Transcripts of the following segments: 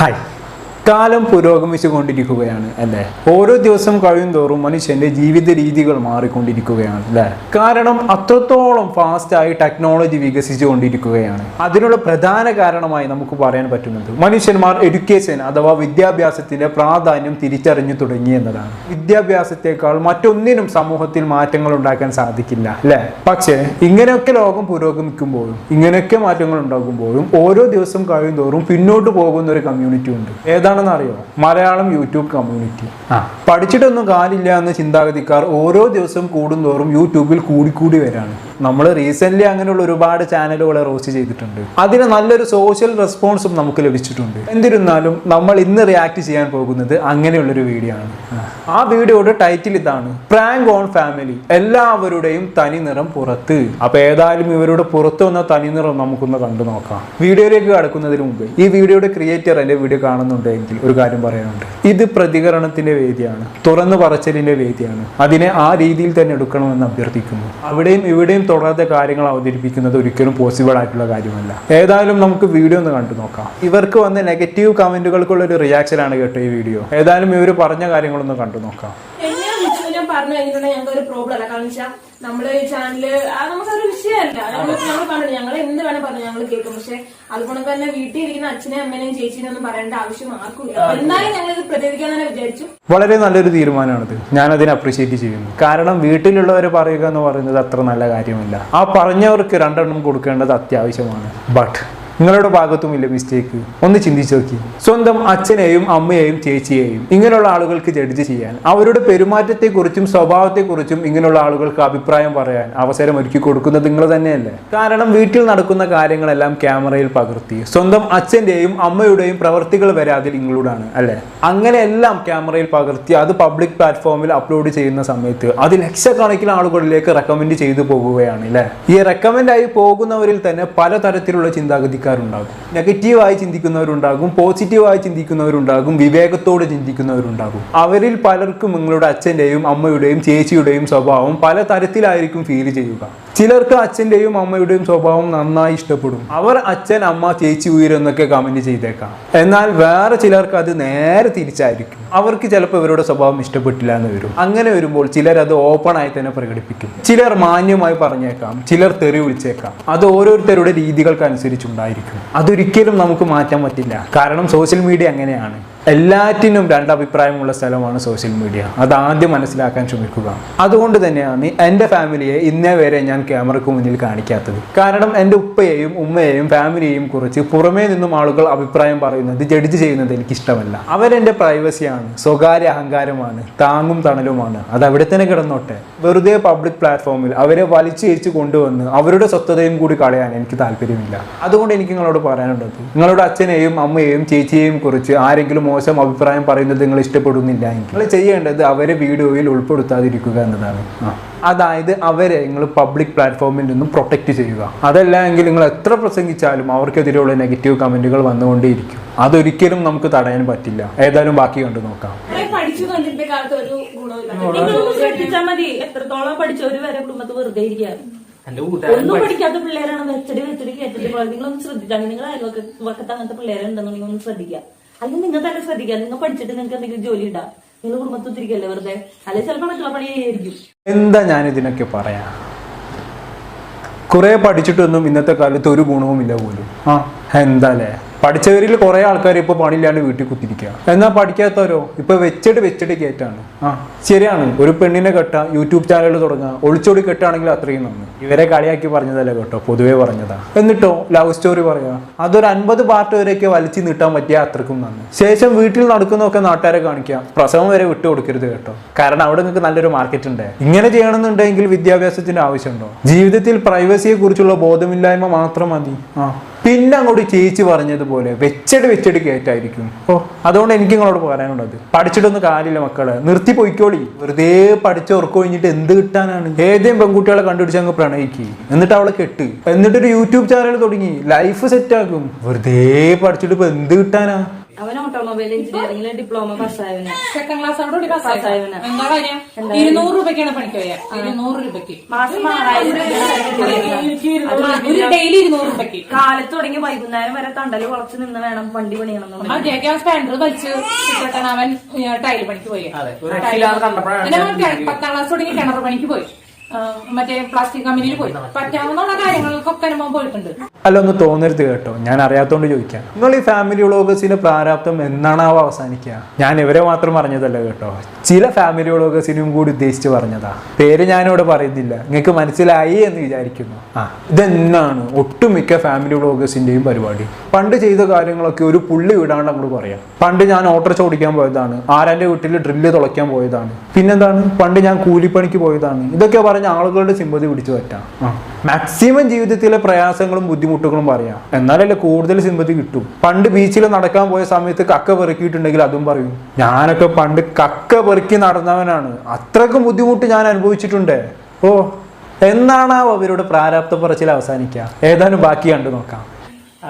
嗨 കാലം പുരോഗമിച്ചുകൊണ്ടിരിക്കുകയാണ് അല്ലേ? ഓരോ ദിവസം കഴിയും തോറും മനുഷ്യന്റെ ജീവിത രീതികൾ മാറിക്കൊണ്ടിരിക്കുകയാണ് അല്ലേ? കാരണം അത്രത്തോളം ഫാസ്റ്റായി ടെക്നോളജി വികസിച്ചു കൊണ്ടിരിക്കുകയാണ്. അതിനുള്ള പ്രധാന കാരണമായി നമുക്ക് പറയാൻ പറ്റുന്നത് മനുഷ്യന്മാർ എഡ്യൂക്കേഷൻ അഥവാ വിദ്യാഭ്യാസത്തിന്റെ പ്രാധാന്യം തിരിച്ചറിഞ്ഞു തുടങ്ങി എന്നതാണ്. വിദ്യാഭ്യാസത്തെക്കാൾ മറ്റൊന്നിനും സമൂഹത്തിൽ മാറ്റങ്ങൾ ഉണ്ടാക്കാൻ സാധിക്കില്ല അല്ലേ? പക്ഷേ ഇങ്ങനെയൊക്കെ ലോകം പുരോഗമിക്കുമ്പോഴും ഇങ്ങനെയൊക്കെ മാറ്റങ്ങൾ ഉണ്ടാകുമ്പോഴും ഓരോ ദിവസം കഴിയും തോറും പിന്നോട്ട് പോകുന്ന ഒരു കമ്മ്യൂണിറ്റി ഉണ്ട്. ഏതാണെന്ന് അറിയോ മലയാളം യൂട്യൂബ് കമ്മ്യൂണിറ്റി. പഠിച്ചിട്ടൊന്നും കാലില്ല എന്ന ചിന്താഗതിക്കാർ ഓരോ ദിവസം കൂടുന്തോറും യൂട്യൂബിൽ കൂടിക്കൂടി വരാണ്. നമ്മൾ റീസെന്റ് അങ്ങനെയുള്ള ഒരുപാട് ചാനലുകളെ റോസ്റ്റ് ചെയ്തിട്ടുണ്ട്. അതിന് നല്ലൊരു സോഷ്യൽ റെസ്പോൺസും നമുക്ക് ലഭിച്ചിട്ടുണ്ട്. എന്നിരുന്നാലും നമ്മൾ ഇന്ന് റിയാക്ട് ചെയ്യാൻ പോകുന്നത് അങ്ങനെയുള്ളൊരു വീഡിയോ ആണ്. ആ വീഡിയോയുടെ ടൈറ്റിൽ ഇതാണ് പ്രാങ്ക് ഓൺ ഫാമിലി എല്ലാവരുടെയും തനി നിറം പുറത്ത്. അപ്പൊ ഏതായാലും ഇവരുടെ പുറത്ത് വന്ന തനി നിറം നമുക്കൊന്ന് കണ്ടു നോക്കാം. വീഡിയോയിലേക്ക് കടക്കുന്നതിന് മുമ്പ് ഈ വീഡിയോയുടെ ക്രിയേറ്റർ എന്റെ വീഡിയോ കാണുന്നുണ്ടെങ്കിൽ ഒരു കാര്യം പറയാനുണ്ട്. ഇത് പ്രതികരണത്തിന്റെ വേദിയാണ് തുറന്നു പറച്ചലിന്റെ വേദിയാണ്. അതിനെ ആ രീതിയിൽ തന്നെ എടുക്കണമെന്ന് അഭ്യർത്ഥിക്കുന്നു. അവിടെയും ഇവിടെയും തുടരാത്ത കാര്യങ്ങൾ അവതരിപ്പിക്കുന്നത് ഒരിക്കലും പോസിബിൾ ആയിട്ടുള്ള കാര്യമല്ല. ഏതായാലും നമുക്ക് വീഡിയോ ഒന്ന് കണ്ടു നോക്കാം. ഇവർക്ക് വന്ന നെഗറ്റീവ് കമന്റുകൾക്കുള്ള ഒരു റിയാക്ഷൻ ആണ് കേട്ടോ ഈ വീഡിയോ ഏതായാലും ഇവർ പറഞ്ഞ കാര്യങ്ങളൊന്ന് കണ്ടു നോക്കാം. പറഞ്ഞു കഴിഞ്ഞിട്ടുണ്ടെങ്കിൽ ഞങ്ങൾക്ക് ഒരു പ്രോബ്ലം അല്ല. കാരണം വെച്ചാൽ നമ്മൾ ഈ ചാനൽ ആ നമുക്കൊരു വിഷയമല്ല. നമ്മൾ ഞങ്ങൾ പറഞ്ഞു ഞങ്ങൾ എന്ത് വേണം പറഞ്ഞു ഞങ്ങൾ കേൾക്കും. പക്ഷെ അതുകൊണ്ട് തന്നെ വീട്ടിൽ ഇരിക്കുന്ന അച്ഛനെയും അമ്മേനെയും ചേച്ചീനെയും ഒന്നും പറയേണ്ട ആവശ്യം ആർക്കും ഇല്ല എന്നാലും ഞങ്ങൾ ഇത് പ്രതികരിക്കാൻ തന്നെ വിചാരിച്ചു. വളരെ നല്ലൊരു തീരുമാനമാണിത്. ഞാൻ അതിനെ അപ്രീഷിയേറ്റ് ചെയ്യുന്നു. കാരണം വീട്ടിലുള്ളവർ പറയുക എന്ന് പറയുന്നത് അത്ര നല്ല കാര്യമില്ല. ആ പറഞ്ഞവർക്ക് രണ്ടെണ്ണം കൊടുക്കേണ്ടത് അത്യാവശ്യമാണ്. ബട്ട് നിങ്ങളുടെ ഭാഗത്തും ഇല്ല മിസ്റ്റേക്ക് ഒന്ന് ചിന്തിച്ചു നോക്കി. സ്വന്തം അച്ഛനെയും അമ്മയെയും ചേച്ചിയെയും ഇങ്ങനെയുള്ള ആളുകൾക്ക് ജഡ്ജ് ചെയ്യാൻ അവരുടെ പെരുമാറ്റത്തെക്കുറിച്ചും സ്വഭാവത്തെക്കുറിച്ചും ഇങ്ങനെയുള്ള ആളുകൾക്ക് അഭിപ്രായം പറയാൻ അവസരം ഒരുക്കി കൊടുക്കുന്നത് നിങ്ങൾ തന്നെയല്ലേ? കാരണം വീട്ടിൽ നടക്കുന്ന കാര്യങ്ങളെല്ലാം ക്യാമറയിൽ പകർത്തി സ്വന്തം അച്ഛന്റെയും അമ്മയുടെയും പ്രവൃത്തികൾ വരെ അതിൽ ഇൻക്ലൂഡ് ആണ് അല്ലേ? അങ്ങനെയെല്ലാം ക്യാമറയിൽ പകർത്തി അത് പബ്ലിക് പ്ലാറ്റ്ഫോമിൽ അപ്ലോഡ് ചെയ്യുന്ന സമയത്ത് അത് ലക്ഷക്കണക്കിന് ആളുകളിലേക്ക് റെക്കമെൻഡ് ചെയ്തു പോകുകയാണ് അല്ലേ? ഈ റെക്കമെൻഡായി പോകുന്നവരിൽ തന്നെ പലതരത്തിലുള്ള ചിന്താഗതിക്കാരുണ്ടാകും നെഗറ്റീവായി ചിന്തിക്കുന്നവരുണ്ടാകും പോസിറ്റീവായി ചിന്തിക്കുന്നവരുണ്ടാകും വിവേകത്തോടെ ചിന്തിക്കുന്നവരുണ്ടാകും. അവരിൽ പലർക്കും നിങ്ങളുടെ അച്ഛന്റെയും അമ്മയുടെയും ചേച്ചിയുടെയും സ്വഭാവം പല തരത്തിലായിരിക്കും ഫീൽ ചെയ്യുക. ചിലർക്ക് അച്ഛന്റെയും അമ്മയുടെയും സ്വഭാവം നന്നായി ഇഷ്ടപ്പെടും. അവർ അച്ഛൻ അമ്മ ചേച്ചി ഉയരെന്നൊക്കെ കമന്റ് ചെയ്തേക്കാം. എന്നാൽ വേറെ ചിലർക്ക് അത് നേരെ തിരിച്ചായിരിക്കും. അവർക്ക് ചിലപ്പോൾ ഇവരുടെ സ്വഭാവം ഇഷ്ടപ്പെട്ടില്ല എന്ന് വരും. അങ്ങനെ വരുമ്പോൾ ചിലർ അത് ഓപ്പൺ ആയി തന്നെ പ്രകടിപ്പിക്കും. ചിലർ മാന്യമായി പറഞ്ഞേക്കാം ചിലർ തെറി വിളിച്ചേക്കാം. അത് ഓരോരുത്തരുടെ രീതികൾക്കനുസരിച്ചുണ്ടായിരിക്കും. അതൊരിക്കലും നമുക്ക് മാറ്റാൻ പറ്റില്ല. കാരണം സോഷ്യൽ മീഡിയ അങ്ങനെയാണ്. എല്ലാറ്റിനും രണ്ടഭിപ്രായമുള്ള സ്ഥലമാണ് സോഷ്യൽ മീഡിയ. അത് ആദ്യം മനസ്സിലാക്കാൻ ശ്രമിക്കുക. അതുകൊണ്ട് തന്നെയാണ് എന്റെ ഫാമിലിയെ ഇന്നേ വരെ ഞാൻ ക്യാമറയ്ക്ക് മുന്നിൽ കാണിക്കാത്തത്. കാരണം എന്റെ ഉപ്പയെയും ഉമ്മയെയും ഫാമിലിയെയും കുറിച്ച് പുറമേ നിന്നും ആളുകൾ അഭിപ്രായം പറയുന്നത് ജഡ്ജ് ചെയ്യുന്നത് എനിക്കിഷ്ടമല്ല. അവരെന്റെ പ്രൈവസിയാണ് സ്വകാര്യ അഹങ്കാരമാണ് താങ്ങും തണലുമാണ്. അത് അവിടെ തന്നെ കിടന്നോട്ടെ. വെറുതെ പബ്ലിക് പ്ലാറ്റ്ഫോമിൽ അവരെ വലിച്ചേച്ച് കൊണ്ടുവന്ന് അവരുടെ സ്വത്തതയും കൂടി കളയാൻ എനിക്ക് താല്പര്യമില്ല. അതുകൊണ്ട് എനിക്ക് നിങ്ങളോട് പറയാനുള്ളത് നിങ്ങളുടെ അച്ഛനെയും അമ്മയെയും ചേച്ചിയെയും കുറിച്ച് ആരെങ്കിലും മോശം അഭിപ്രായം പറയുന്നത് നിങ്ങൾ ഇഷ്ടപ്പെടുന്നില്ല നിങ്ങൾ ചെയ്യേണ്ടത് അവരെ വീഡിയോയിൽ ഉൾപ്പെടുത്താതിരിക്കുക എന്നതാണ്. അതായത് അവരെ നിങ്ങൾ പബ്ലിക് പ്ലാറ്റ്ഫോമിൽ നിന്നും പ്രൊട്ടക്റ്റ് ചെയ്യുക. അതല്ല എങ്കിൽ നിങ്ങൾ എത്ര പ്രസംഗിച്ചാലും അവർക്കെതിരെയുള്ള നെഗറ്റീവ് കമന്റുകൾ വന്നുകൊണ്ടേയിരിക്കും. അതൊരിക്കലും നമുക്ക് തടയാൻ പറ്റില്ല. ഏതായാലും ബാക്കി കണ്ടു നോക്കാം. പഠിച്ചു കണ്ടിട്ട് കാലത്ത് ഒരു ഗുണമില്ല നിങ്ങളൊന്ന് ശ്രദ്ധിച്ചാൽ മതി. എത്രത്തോളം പഠിച്ചവര് വരെ കുടുംബത്ത് വെറുതെ ഇരിക്കുകയാണ് എന്റെ കൂട്ടുകാരൻ ഒന്നും പഠിക്കാത്ത പിള്ളേരാണ് വെച്ചടി വെച്ചടി കേട്ടിട്ട് നിങ്ങളൊന്ന് ശ്രദ്ധിച്ചാൽ നിങ്ങൾ അയൽവക്കത്ത് അങ്ങനത്തെ പിള്ളേരുണ്ടെന്നുണ്ടെങ്കിൽ ഒന്ന് ശ്രദ്ധിക്കുക അല്ലെങ്കിൽ നിങ്ങൾ തന്നെ ശ്രദ്ധിക്കുക. നിങ്ങൾ പഠിച്ചിട്ട് നിങ്ങൾക്ക് എന്തെങ്കിലും ജോലി ഇടാം നിങ്ങൾ കുടുംബത്തിൽ തിരികല്ലേ വെറുതെ? അല്ലെങ്കിൽ ചിലപ്പോൾ മറ്റുള്ള പണിയായിരിക്കും എന്താ ഞാൻ ഇതിനൊക്കെ പറയാ? കുറെ പഠിച്ചിട്ടൊന്നും ഇന്നത്തെ കാലത്ത് ഒരു ഗുണവുമില്ല പോലും. ആ എന്താല്ലേ പഠിച്ചവരിൽ കുറെ ആൾക്കാർ ഇപ്പൊ പണിയില്ലാണ്ട് വീട്ടിൽ കുത്തിരിക്കുക എന്നാ പഠിക്കാത്തവരോ? ഇപ്പൊ വെച്ചിട്ട് വെച്ചിട്ട് കയറ്റാണ് ആ ശരിയാണ്. ഒരു പെണ്ണിനെ കെട്ട യൂട്യൂബ് ചാനൽ തുടങ്ങുക ഒളിച്ചോടി കെട്ടാണെങ്കിൽ അത്രയും നന്ന് ഇവരെ കളിയാക്കി പറഞ്ഞതല്ല കേട്ടോ? പൊതുവേ പറഞ്ഞതാ. എന്നിട്ടോ ലവ് സ്റ്റോറി പറയാ. അതൊരു അൻപത് പാർട്ട് വരെയൊക്കെ വലിച്ചു നീട്ടാൻ പറ്റിയ അത്രക്കും നന്ന് ശേഷം വീട്ടിൽ നടക്കുന്നൊക്കെ നാട്ടുകാരെ കാണിക്കുക പ്രസവം വരെ വിട്ടു കൊടുക്കരുത് കേട്ടോ. കാരണം അവിടെ നിങ്ങൾക്ക് നല്ലൊരു മാർക്കറ്റ് ഉണ്ട്. ഇങ്ങനെ ചെയ്യണമെന്നുണ്ടെങ്കിൽ വിദ്യാഭ്യാസത്തിന്റെ ആവശ്യമുണ്ടോ? ജീവിതത്തിൽ പ്രൈവസിയെ കുറിച്ചുള്ള ബോധമില്ലായ്മ മാത്രം മതി. ആ പിന്നെ അങ്ങോട്ട് ചേച്ചി പറഞ്ഞതുപോലെ വെച്ചടി വെച്ചടി കയറ്റായിരിക്കും ഓ അതുകൊണ്ട് എനിക്ക് നിങ്ങളോട് പറയാനുള്ളത് പഠിച്ചിട്ടൊന്നും കാര്യമില്ല മക്കളെ. നിർത്തി പോയിക്കോളി. വെറുതെ പഠിച്ച് ഉറക്കം കഴിഞ്ഞിട്ട് എന്ത് കിട്ടാനാണ്? ഏതെങ്കിലും പെൺകുട്ടികളെ കണ്ടുപിടിച്ച് അങ്ങ് പ്രണയിക്കി. എന്നിട്ട് അവളെ കെട്ട്. എന്നിട്ടൊരു യൂട്യൂബ് ചാനൽ തുടങ്ങി. ലൈഫ് സെറ്റാക്കും വെറുതെ പഠിച്ചിട്ട് ഇപ്പൊ എന്ത് കിട്ടാനാ? അവൻ ഓട്ടോമൊബൈൽ എഞ്ചിനീയറിംഗിൽ ഡിപ്ലോമ പാസ്സായവന്. സെക്കൻഡ് ക്ലാസ് കൂടി പാസ്സായവന്. എന്താ കാര്യം? ഇരുന്നൂറ് രൂപയ്ക്കാണ് പണിക്ക് പോയത് ഇരുന്നൂറ് രൂപയ്ക്ക്. മാസം ആറായിരം രൂപ ഒരു ഡെയിലി ഇരുന്നൂറ് രൂപയ്ക്ക്. കാലത്ത് തുടങ്ങി വൈകുന്നേരം വരെ തണ്ടൽ കുറച്ച് നിന്ന് വേണം വണ്ടി പണിയണം സ്പാൻഡർ വലിച്ച് അവൻ ടൈൽ പണിക്ക് പോയി. പത്താം ക്ലാസ് തുടങ്ങി കിണർ പണിക്ക് പോയി. മറ്റേ പ്ലാസ്റ്റിക് കമ്പനിയിൽ പോയി. പറ്റാവുന്ന കാര്യങ്ങൾക്കൊക്കെ അനുഭവം പോയിട്ടുണ്ട്. അല്ല ഒന്ന് തോന്നരുത് കേട്ടോ. ഞാൻ അറിയാത്തോണ്ട് ചോദിക്കാം. നിങ്ങൾ ഈ ഫാമിലി വ്ളോഗേഴ്സിന്റെ പ്രാരാബ്ദം എന്നാണാവോ അവസാനിക്കുക? ഞാൻ ഇവരെ മാത്രം അറിഞ്ഞതല്ല കേട്ടോ. ചില ഫാമിലി സിനിമ കൂടി ഉദ്ദേശിച്ച് പറഞ്ഞതാ. പേര് ഞാനിവിടെ പറയുന്നില്ല. നിങ്ങൾക്ക് മനസ്സിലായി എന്ന് വിചാരിക്കുന്നു. ആ ഇതെന്നാണ് ഒട്ടുമിക്ക ഫാമിലി വ്ളോഗേഴ്സിന്റെയും പരിപാടി. പണ്ട് ചെയ്ത കാര്യങ്ങളൊക്കെ ഒരു പുള്ളി വിടാണ്ട് നമ്മൾ പറയാം. പണ്ട് ഞാൻ ഓട്ടോറിച്ച് ഓടിക്കാൻ പോയതാണ്. ആരാന്റെ വീട്ടിൽ ഡ്രില്ല് തുളയ്ക്കാൻ പോയതാണ്. പിന്നെന്താണ്? പണ്ട് ഞാൻ കൂലിപ്പണിക്ക് പോയതാണ്. ഇതൊക്കെ പറഞ്ഞ ആളുകളുടെ സിമ്പതി പിടിച്ചു പറ്റാം. മാക്സിമം ജീവിതത്തിലെ പ്രയാസങ്ങളും ബുദ്ധിമുട്ടുകളും പറയാം. എന്നാലല്ലേ കൂടുതൽ സിമ്പതി കിട്ടും. പണ്ട് ബീച്ചിൽ നടക്കാൻ പോയ സമയത്ത് കക്ക പെറുക്കിയിട്ടുണ്ടെങ്കിൽ അതും പറയും. ഞാനൊക്കെ പണ്ട് കക്ക പെറുക്കി നടന്നവനാണ്. അത്രയ്ക്ക് ബുദ്ധിമുട്ട് ഞാൻ അനുഭവിച്ചിട്ടുണ്ട്. ഓ എന്നാണ് അവരുടെ പ്രാരാബ്ദ പറച്ചിൽ അവസാനിക്കുക? ഏതാനും ബാക്കി കണ്ടു നോക്കാം. ഈ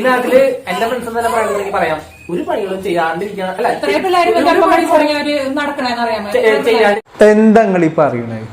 നാട്ടിൽ എന്റെ ഫ്രണ്ട്സ് തന്നെ പറയുന്നത് പറയാം. ഒരു പണികളും ചെയ്യാണ്ടിരിക്കണം. അല്ല ഇത്രയും ചെയ്യാണ്ട് എന്താ നിങ്ങൾ ഈ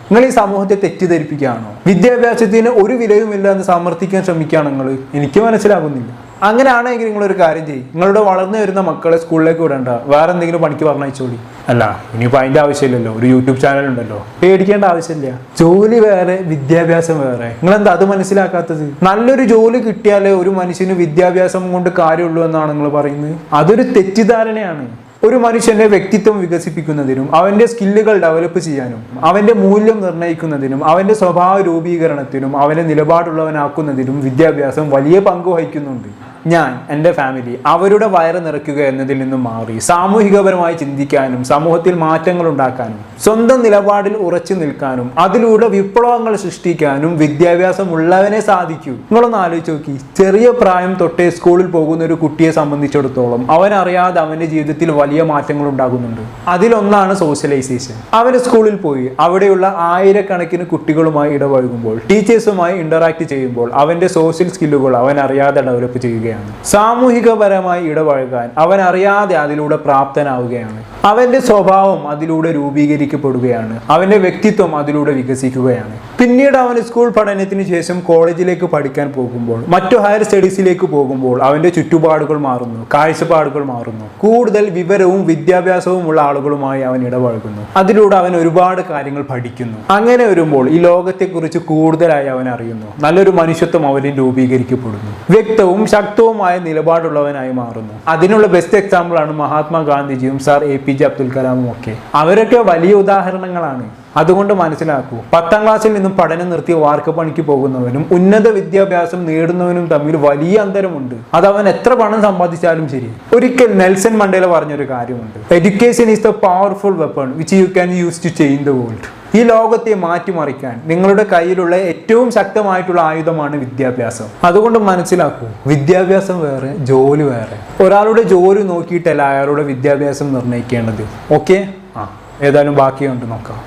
നിങ്ങൾ ഈ സമൂഹത്തെ തെറ്റിദ്ധരിപ്പിക്കുകയാണോ? വിദ്യാഭ്യാസത്തിന് ഒരു വിലയുമില്ല എന്ന് സമർത്ഥിക്കാൻ ശ്രമിക്കുകയാണ് നിങ്ങൾ എനിക്ക് മനസ്സിലാകുന്നില്ല. അങ്ങനെയാണെങ്കിൽ നിങ്ങൾ ഒരു കാര്യം ചെയ്യും. നിങ്ങളുടെ വളർന്നു വരുന്ന മക്കളെ സ്കൂളിലേക്ക് വിടണ്ട. വേറെ എന്തെങ്കിലും പണിക്ക് പറഞ്ഞയച്ചോളി. അല്ല ഇനിയിപ്പോൾ അതിന്റെ ആവശ്യമില്ലല്ലോ. ഒരു യൂട്യൂബ് ചാനൽ ഉണ്ടല്ലോ. പേടിക്കേണ്ട ആവശ്യമില്ല. ജോലി വേറെ വിദ്യാഭ്യാസം വേറെ. നിങ്ങൾ എന്താ അത് മനസ്സിലാക്കാത്തത്? നല്ലൊരു ജോലി കിട്ടിയാലേ ഒരു മനുഷ്യന് വിദ്യാഭ്യാസം കൊണ്ട് കാര്യമുള്ളൂ എന്നാണ് നിങ്ങൾ പറയുന്നത്. അതൊരു തെറ്റിദ്ധാരണയാണ്. ഒരു മനുഷ്യന്റെ വ്യക്തിത്വം വികസിപ്പിക്കുന്നതിനും അവന്റെ സ്കില്ലുകൾ ഡെവലപ്പ് ചെയ്യാനും അവന്റെ മൂല്യം നിർണയിക്കുന്നതിനും അവന്റെ സ്വഭാവ രൂപീകരണത്തിനും അവനെ നിലപാടുള്ളവനാക്കുന്നതിനും വിദ്യാഭ്യാസം വലിയ പങ്ക് വഹിക്കുന്നുണ്ട്. ഞാൻ എന്റെ ഫാമിലി അവരുടെ വയറ് നിറയ്ക്കുക എന്നതിൽ നിന്നും മാറി. സാമൂഹികപരമായി ചിന്തിക്കാനും സമൂഹത്തിൽ മാറ്റങ്ങൾ ഉണ്ടാക്കാനും സ്വന്തം നിലപാടിൽ ഉറച്ചു നിൽക്കാനും അതിലൂടെ വിപ്ലവങ്ങൾ സൃഷ്ടിക്കാനും വിദ്യാഭ്യാസം ഉള്ളവനെ സാധിക്കൂ. നിങ്ങളൊന്ന് ആലോചിച്ച് നോക്കി. ചെറിയ പ്രായം തൊട്ടേ സ്കൂളിൽ പോകുന്ന ഒരു കുട്ടിയെ സംബന്ധിച്ചിടത്തോളം അവൻ അറിയാതെ അവന്റെ ജീവിതത്തിൽ വലിയ മാറ്റങ്ങൾ ഉണ്ടാകുന്നുണ്ട്. അതിലൊന്നാണ് സോഷ്യലൈസേഷൻ അവന് സ്കൂളിൽ പോയി അവിടെയുള്ള ആയിരക്കണക്കിന് കുട്ടികളുമായി ഇടപഴകുമ്പോൾ ടീച്ചേഴ്സുമായി ഇന്ററാക്ട് ചെയ്യുമ്പോൾ അവന്റെ സോഷ്യൽ സ്കില്ലുകൾ അവൻ അറിയാതെ ഡെവലപ്പ് ചെയ്യുകയാണ്. സാമൂഹികപരമായി ഇടപഴകാൻ അവൻ അറിയാതെ അതിലൂടെ പ്രാപ്തനാവുകയാണ്. അവന്റെ സ്വഭാവം അതിലൂടെ രൂപീകരിക്കപ്പെടുകയാണ്. അവന്റെ വ്യക്തിത്വം അതിലൂടെ വികസിക്കുകയാണ്. പിന്നീട് അവൻ സ്കൂൾ പഠനത്തിന് ശേഷം കോളേജിലേക്ക് പഠിക്കാൻ പോകുമ്പോൾ മറ്റു ഹയർ സ്റ്റഡീസിലേക്ക് പോകുമ്പോൾ അവന്റെ ചുറ്റുപാടുകൾ മാറുന്നു കാഴ്ചപ്പാടുകൾ മാറുന്നു. കൂടുതൽ വിവരവും വിദ്യാഭ്യാസവും ഉള്ള ആളുകളുമായി അവൻ ഇടപഴകുന്നു. അതിലൂടെ അവൻ ഒരുപാട് കാര്യങ്ങൾ പഠിക്കുന്നു. അങ്ങനെ വരുമ്പോൾ ഈ ലോകത്തെക്കുറിച്ച് കൂടുതലായി അവൻ അറിയുന്നു. നല്ലൊരു മനുഷ്യത്വം അവനിൽ രൂപീകരിക്കപ്പെടുന്നു. വ്യക്തവും ശക്തവുമായ നിലപാടുള്ളവനായി മാറുന്നു. അതിനുള്ള ബെസ്റ്റ് എക്സാമ്പിൾ ആണ് മഹാത്മാഗാന്ധിജിയും sir A P J Abdul കലാമും ഒക്കെ. അവരൊക്കെ വലിയ ഉദാഹരണങ്ങളാണ്. അതുകൊണ്ട് മനസ്സിലാക്കൂ പത്താം ക്ലാസ്സിൽ നിന്നും പഠനം നിർത്തി വാർക്കപ്പണിക്ക് പോകുന്നവനും ഉന്നത വിദ്യാഭ്യാസം നേടുന്നവനും തമ്മിൽ വലിയ അന്തരമുണ്ട്. അത് അവൻ എത്ര പണം സമ്പാദിച്ചാലും ശരി. ഒരിക്കൽ നെൽസൺ മണ്ടേല പറഞ്ഞൊരു കാര്യമുണ്ട്. Education is the powerful weapon which you can use to change the world ഈ ലോകത്തെ മാറ്റിമറിക്കാൻ നിങ്ങളുടെ കയ്യിലുള്ള ഏറ്റവും ശക്തമായിട്ടുള്ള ആയുധമാണ് വിദ്യാഭ്യാസം. അതുകൊണ്ട് മനസ്സിലാക്കൂ വിദ്യാഭ്യാസം വേറെ ജോലി വേറെ. ഒരാളുടെ ജോലി നോക്കിയിട്ടല്ല അയാളുടെ വിദ്യാഭ്യാസം നിർണയിക്കേണ്ടത്. ഓക്കെ? ആ ഏതായാലും ബാക്കിയുണ്ട് നോക്കാം.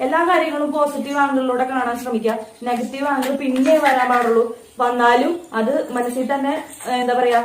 എല്ലാ കാര്യങ്ങളും പോസിറ്റീവ് ആംഗിളിലൂടെ കാണാൻ ശ്രമിക്കുക. നെഗറ്റീവ് ആംഗിൾ പിന്നെ വരാൻ പാടുള്ളൂ. വന്നാലും അത് മനസ്സിൽ തന്നെ എന്താ പറയാ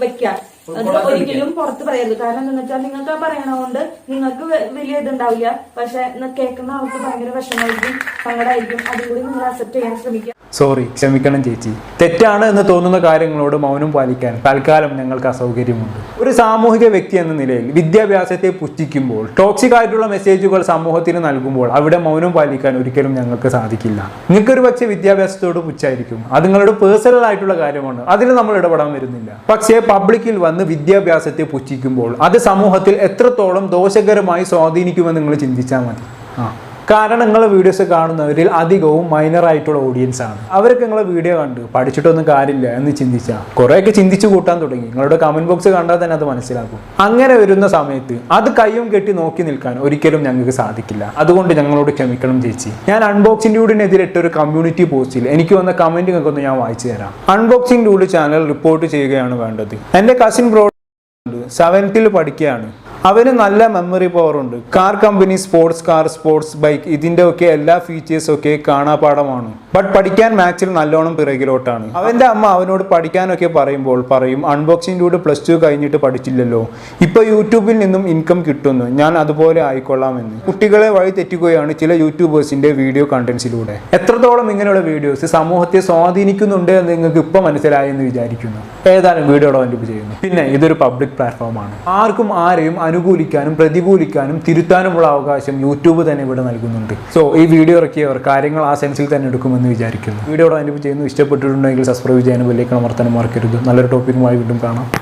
വെക്കാം ഒരിക്കലും പുറത്ത് പറയരുത്. കാരണം എന്താണെന്ന് വെച്ചാൽ നിങ്ങൾക്ക് പറയണതുകൊണ്ട് നിങ്ങൾക്ക് വലിയ ഇതുണ്ടാവില്ല. പക്ഷെ കേൾക്കുന്ന ആൾക്ക് ഭയങ്കര വിഷമമായിരിക്കും സങ്കടമായിരിക്കും അതുകൂടി നിങ്ങൾ അക്സെപ്റ്റ് ചെയ്യാൻ ശ്രമിക്കുക. സോറി ക്ഷമിക്കണം ചേച്ചി. തെറ്റാണ് എന്ന് തോന്നുന്ന കാര്യങ്ങളോട് മൗനം പാലിക്കാൻ തൽക്കാലം ഞങ്ങൾക്ക് അസൗകര്യമുണ്ട്. ഒരു സാമൂഹിക വ്യക്തി എന്ന നിലയിൽ വിദ്യാഭ്യാസത്തെ പുച്ഛിക്കുമ്പോൾ ടോക്സിക് ആയിട്ടുള്ള മെസ്സേജുകൾ സമൂഹത്തിന് നൽകുമ്പോൾ അവിടെ മൗനം പാലിക്കാൻ ഒരിക്കലും ഞങ്ങൾക്ക് സാധിക്കില്ല. നിങ്ങൾക്കൊരു പക്ഷേ വിദ്യാഭ്യാസത്തോട് പുച്ഛായിരിക്കും. അത് നിങ്ങളുടെ പേഴ്സണൽ ആയിട്ടുള്ള കാര്യമാണ്. അതിൽ നമ്മൾ ഇടപെടാൻ വരുന്നില്ല. പക്ഷേ പബ്ലിക്കിൽ വന്ന് വിദ്യാഭ്യാസത്തെ പുച്ഛിക്കുമ്പോൾ അത് സമൂഹത്തിൽ എത്രത്തോളം ദോഷകരമായി സ്വാധീനിക്കുമെന്ന് നിങ്ങൾ ചിന്തിച്ചാൽ മതി. ആ. കാരണം നിങ്ങളെ വീഡിയോസ് കാണുന്നവരിൽ അധികവും മൈനർ ആയിട്ടുള്ള ഓഡിയൻസ് ആണ്. അവരൊക്കെ നിങ്ങളെ വീഡിയോ കണ്ട് പഠിച്ചിട്ടൊന്നും കാര്യമില്ല എന്ന് ചിന്തിച്ചാൽ കുറേയൊക്കെ ചിന്തിച്ചു കൂട്ടാൻ തുടങ്ങി. നിങ്ങളുടെ കമന്റ് ബോക്സ് കണ്ടാൽ തന്നെ അത് മനസ്സിലാക്കും. അങ്ങനെ വരുന്ന സമയത്ത് അത് കയ്യും കെട്ടി നോക്കി നിൽക്കാൻ ഒരിക്കലും ഞങ്ങൾക്ക് സാധിക്കില്ല. അതുകൊണ്ട് ഞങ്ങളോട് ക്ഷമിക്കണം ചേച്ചി. ഞാൻ അൺബോക്സിംഗ് ഡ്യൂഡിനെതിരെ ഇട്ട ഒരു കമ്മ്യൂണിറ്റി പോസ്റ്റിൽ എനിക്ക് വന്ന കമന്റ് ഒന്ന് ഞാൻ വായിച്ചു തരാം. അൺബോക്സിംഗ് ഡ്യൂഡ് ചാനൽ റിപ്പോർട്ട് ചെയ്യുകയാണ് വേണ്ടത്. എന്റെ കസിൻ ബ്രോ സെവൻത്തിൽ പഠിക്കുകയാണ്. അവന് നല്ല മെമ്മറി പവർ ഉണ്ട്. Car company sports car sports bike ഇതിന്റെ ഒക്കെ എല്ലാ ഫീച്ചേഴ്സൊക്കെ കാണാപാഠമാണ്. ബട്ട് പഠിക്കാൻ മാത്സിൽ നല്ലോണം പിറകിലോട്ടാണ്. അവന്റെ അമ്മ അവനോട് പഠിക്കാനൊക്കെ പറയുമ്പോൾ പറയും അൺബോക്സിംഗിലൂടെ പ്ലസ് ടു കഴിഞ്ഞിട്ട് പഠിച്ചില്ലല്ലോ. ഇപ്പൊ യൂട്യൂബിൽ നിന്നും ഇൻകം കിട്ടുന്നു. ഞാൻ അതുപോലെ ആയിക്കൊള്ളാമെന്ന്. കുട്ടികളെ വഴി തെറ്റുകയാണ് ചില യൂട്യൂബേഴ്സിന്റെ വീഡിയോ കണ്ടന്റ്സിലൂടെ എത്രത്തോളം ഇങ്ങനെയുള്ള വീഡിയോസ് സമൂഹത്തെ സ്വാധീനിക്കുന്നുണ്ട് എന്ന് നിങ്ങൾക്ക് ഇപ്പൊ മനസ്സിലായെന്ന് വിചാരിക്കുന്നു. ഏതാനും വീഡിയോ ഡെവലപ്പ് ചെയ്യുന്നു. പിന്നെ ഇതൊരു പബ്ലിക് പ്ലാറ്റ്ഫോമാണ് ആർക്കും ആരെയും അനുകൂലിക്കാനും പ്രതികൂലിക്കാനും തിരുത്താനുമുള്ള അവകാശം യൂട്യൂബ് തന്നെ ഇവിടെ നൽകുന്നുണ്ട്. സോ ഈ വീഡിയോ ഇറക്കിയവർ കാര്യങ്ങൾ ആ സെൻസിൽ തന്നെ എടുക്കുമെന്ന് വിചാരിക്കുന്നു. വീഡിയോ അനുഭവിച്ചു ചെയ്യുന്നു. ഇഷ്ടപ്പെട്ടിട്ടുണ്ടെങ്കിൽ സബ്സ്ക്രൈബ് ചെയ്യാനും വലിയ അമർത്താനും മറക്കരുത്. നല്ലൊരു ടോപ്പിക്കുമായി വീണ്ടും കാണാം.